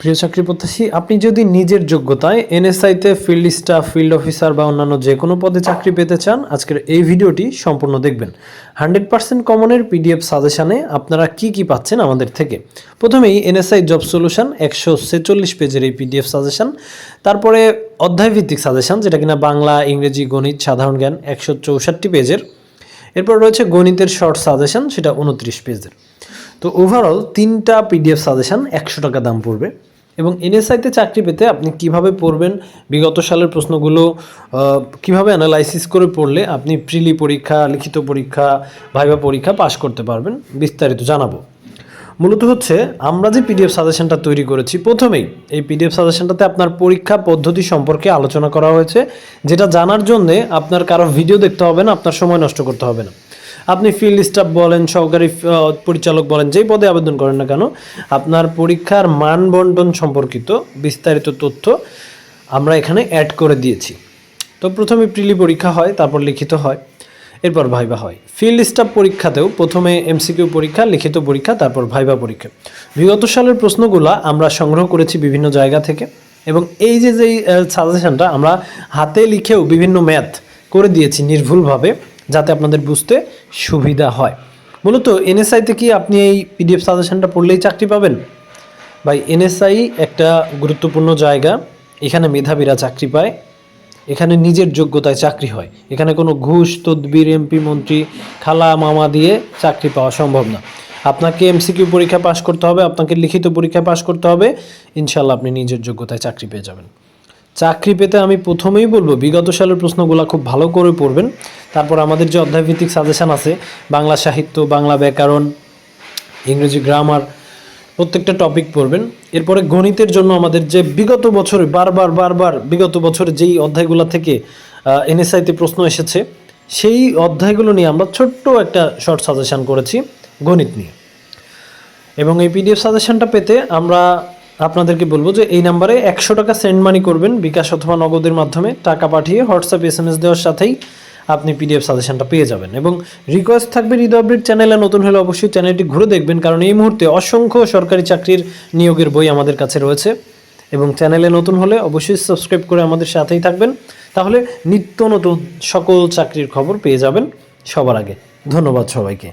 প্রিয় চাকরি প্রত্যাশী, আপনি যদি নিজের যোগ্যতায় এনএসআইতে ফিল্ড স্টাফ ফিল্ড অফিসার বা অন্যান্য যে কোনো পদে চাকরি পেতে চান, আজকের এই ভিডিওটি সম্পূর্ণ দেখবেন। হান্ড্রেড পার্সেন্ট কমনের পিডিএফ সাজেশানে আপনারা কি কি পাচ্ছেন আমাদের থেকে? প্রথমেই এনএসআই জব সলিউশন একশো ছেচল্লিশ পেজের এই পিডিএফ সাজেশন। তারপরে অধ্যায়ভিত্তিক সাজেশন, যেটা কিনা বাংলা, ইংরেজি, গণিত, সাধারণ জ্ঞান, একশো চৌষট্টি পেজের। এরপর রয়েছে গণিতের শর্ট সাজেশন, সেটা উনত্রিশ পেজের। তো ওভারঅল তিনটা পিডিএফ সাজেশান একশো টাকা দাম পড়বে। এবং এনএসআইতে চাকরি পেতে আপনি কীভাবে পড়বেন, বিগত সালের প্রশ্নগুলো কীভাবে অ্যানালাইসিস করে পড়লে আপনি প্রিলি পরীক্ষা, লিখিত পরীক্ষা ভাইবা পরীক্ষা পাশ করতে পারবেন, বিস্তারিত জানাব। মূলত হচ্ছে, আমরা যে পিডিএফ সাজেশনটা তৈরি করেছি, প্রথমেই এই পিডিএফ সাজেশনটাতে আপনার পরীক্ষা পদ্ধতি সম্পর্কে আলোচনা করা হয়েছে, যেটা জানার জন্যে আপনার কারও ভিডিও দেখতে হবে না, আপনার সময় নষ্ট করতে হবে না। আপনি ফিল্ড স্টাফ বলেন, সহকারী পরিচালক বলেন, যেই পদে আবেদন করেন না কেন, আপনার পরীক্ষার মান বন্টন সম্পর্কিত বিস্তারিত তথ্য আমরা এখানে অ্যাড করে দিয়েছি। তো প্রথমে প্রিলি পরীক্ষা হয়, তারপর লিখিত হয়, এরপর ভাইবা হয়। ফিল্ড স্টাফ পরীক্ষাতেও প্রথমে এমসিকিউ পরীক্ষা, লিখিত পরীক্ষা, তারপর ভাইবা পরীক্ষা। বিগত সালের প্রশ্নগুলো আমরা সংগ্রহ করেছি বিভিন্ন জায়গা থেকে, এবং এই যে যেই সাজেশনটা আমরা হাতে লিখেও বিভিন্ন ম্যাথ করে দিয়েছি নির্ভুলভাবে। যাতে আপনাদের বুঝতে সুবিধা হয়। মূলত এনএসআইতে কি আপনি এই পিডিএফ সাজেশনটা পড়লেই চাকরি পাবেন? ভাই এনএসআই একটা গুরুত্বপূর্ণ জায়গা। এখানে মেধাবীরা চাকরি পায়। এখানে নিজের যোগ্যতায় চাকরি হয়। এখানে কোনো ঘুষ, তদবির এমপি মন্ত্রী, খালা, মামা দিয়ে চাকরি পাওয়া সম্ভব না। আপনাকে এমসিকিউ পরীক্ষা পাশ করতে হবে, আপনাকে লিখিত পরীক্ষা পাশ করতে হবে। ইনশাল্লাহ আপনি নিজের যোগ্যতায় চাকরি পেয়ে যাবেন। চাকরি পেতে আমি প্রথমেই বলব, বিগত সালের প্রশ্নগুলো খুব ভালো করে পড়বেন। তারপর আমাদের যে অধ্যায়ভিত্তিক সাজেশান আছে, বাংলা সাহিত্য, বাংলা ব্যাকরণ, ইংরেজি গ্রামার প্রত্যেকটা টপিক পড়বেন। এরপরে গণিতের জন্য আমাদের যে বিগত বছরে, বারবার বারবার বিগত বছরে যেই অধ্যায়গুলো থেকে এনএসআইতে প্রশ্ন এসেছে, সেই অধ্যায়গুলো নিয়ে আমরা ছোট্ট একটা শর্ট সাজেশান করেছি গণিত নিয়ে। এবং এই পিডিএফ সাজেশানটা পেতে আমরা আপনাদেরকে বলব যে এই নাম্বারে একশো টাকা সেন্ড মানি করবেন বিকাশ অথবা নগদের মাধ্যমে, টাকা পাঠিয়ে হোয়াটসঅ্যাপ এস এস দেওয়ার সাথেই আপনি পিডিএফ সাজেশনটা পেয়ে যাবেন। এবং রিকোয়েস্ট থাকবে হৃদয় আপডেট চ্যানেলে নতুন হলে অবশ্যই চ্যানেলটি ঘুরে দেখবেন, কারণ এই মুহূর্তে অসংখ্য সরকারি চাকরির নিয়োগের বই আমাদের কাছে রয়েছে। এবং চ্যানেলে নতুন হলে অবশ্যই সাবস্ক্রাইব করে আমাদের সাথেই থাকবেন। তাহলে নিত্য নতুন সকল চাকরির খবর পেয়ে যাবেন সবার আগে। ধন্যবাদ সবাইকে।